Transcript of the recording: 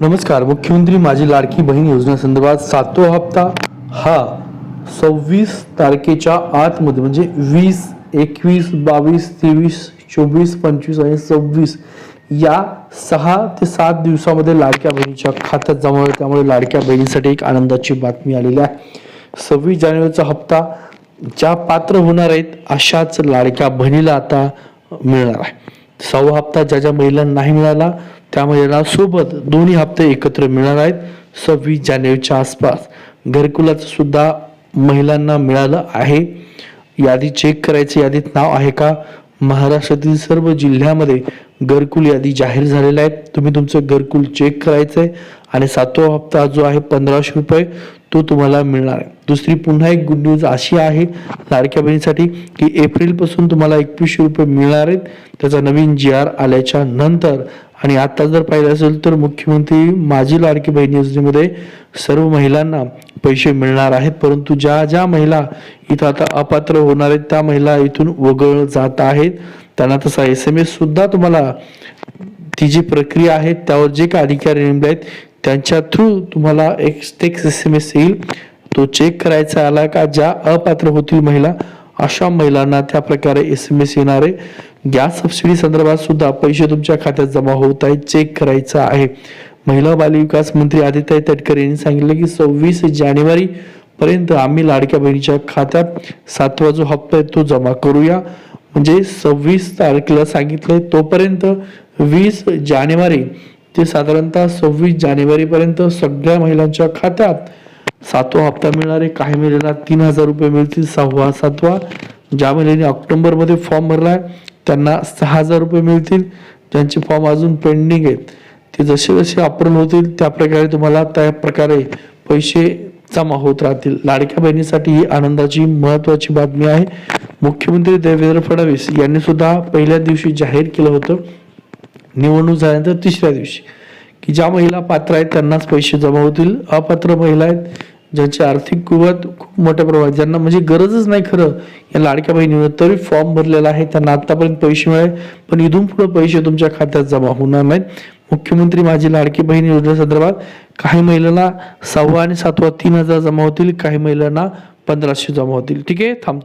नमस्कार मुख्यमंत्री माझी लाडकी बहीण योजनेसंदर्भात सातवा हप्ता हा सव्वीस तारखेच्या आतमध्ये म्हणजे वीस एकवीस बावीस तेवीस चोवीस पंचवीस आणि सव्वीस या सहा ते सात दिवसामध्ये लाडक्या बहिणीच्या खात्यात जमा होईल. त्यामुळे लाडक्या बहिणीसाठी एक आनंदाची बातमी आलेली आहे. सव्वीस जानेवारीचा हप्ता ज्या पात्र होणार आहेत अशाच लाडक्या बहिणीला आता मिळणार आहे. सहावा हप्ता ज्या ज्या महिलांना नाही मिळाला त्या महिलांना सोबत दोन्ही हप्ते एकत्र मिळणार आहेत. सव्वीस जानेवारीच्या आसपास घरकुलाचं सुद्धा महिलांना मिळालं आहे. यादी चेक करायची यादीत नाव आहे का? महाराष्ट्रातील सर्व जिल्ह्यामध्ये घरकुल यादी जाहीर झालेल्या आहेत. तुम्ही तुमचं घरकुल चेक करायचं आहे आणि सातवा हप्ता जो आहे पंधराशे रुपये तो तुम्हाला मिळणार आहे. दुसरी पुन्हा एक गुड न्यूज अशी आहे लाडक्या बहिणीसाठी की एप्रिलपासून तुम्हाला एकवीसशे रुपये मिळणार आहेत. त्याचा नवीन जी आर आल्याच्यानंतर आणि आता जर पाहिलं असेल तर मुख्यमंत्री माझी लाडकी बहीण योजनेमध्ये सर्व महिलांना पैसे मिळणार आहेत. परंतु ज्या ज्या महिला इथं आता अपात्र होणार आहेत त्या महिला इथून वगळ जात आहेत. त्यांना तसा एस एम एस सुद्धा तुम्हाला ती जी प्रक्रिया आहे त्यावर जे काही अधिकारी नेमले आहेत त्यांच्या थ्रू तुम्हाला एक टेक्स एस एम एस येईल. तो चेक करायचा आला का? ज्या अपात्र होतील महिला अशा महिलांना त्या प्रकारे एस एम एस येणारे गॅस सबसिडी संदर्भात सुद्धा पैसे तुमच्या खात्यात जमा होत आहेत चेक करायचं आहे. महिला बालविकास मंत्री आदित्य तटकरे यांनी सांगितलं की सव्वीस जानेवारी पर्यंत आम्ही लाडक्या बहिणीच्या खात्यात सातवा जो हप्ता आहे तो जमा करूया. म्हणजे सव्वीस तारखेला सांगितलंय तोपर्यंत वीस जानेवारी ते साधारणतः सव्वीस जानेवारी पर्यंत सगळ्या महिलांच्या खात्यात सातवा हप्ता मिळणार आहे काही महिन्याला तीन हजार रुपये मिळतील. सहावा सातवा ज्या महिन्याने ऑक्टोबरमध्ये फॉर्म भरलाय त्यांना सहा हजार रुपये मिळतील. ज्यांचे फॉर्म अजून पेंडिंग आहेत ते जसे जसे अप्रूव्ह होतील त्या प्रकारे तुम्हाला त्या प्रकारे पैसे जमा होत राहतील. लाडक्या बहिणीसाठी ही आनंदाची महत्वाची बातमी आहे. मुख्यमंत्री देवेंद्र फडणवीस यांनी सुद्धा पहिल्या दिवशी जाहीर केलं होतं. निवडणूक झाल्यानंतर तिसऱ्या दिवशी. की ज्या महिला पात्र आहेत त्यांनाच पैसे जमा होतील. अपात्र महिला आहेत ज्यांची आर्थिक कुवत खूप मोठ्या प्रमाणात ज्यांना म्हणजे गरजच नाही खरं या लाडक्या बहिणीनं तरी फॉर्म भरलेला आहे त्यांना आतापर्यंत पैसे मिळाले पण इथून पुढे पैसे तुमच्या खात्यात जमा होणार नाहीत. मुख्यमंत्री माझी लाडकी बहीण योजनेसंदर्भात काही महिलांना सहावा आणि सातवा तीन हजार जमा होतील काही महिलांना पंधराशे जमा होतील. ठीक आहे थांबतोय.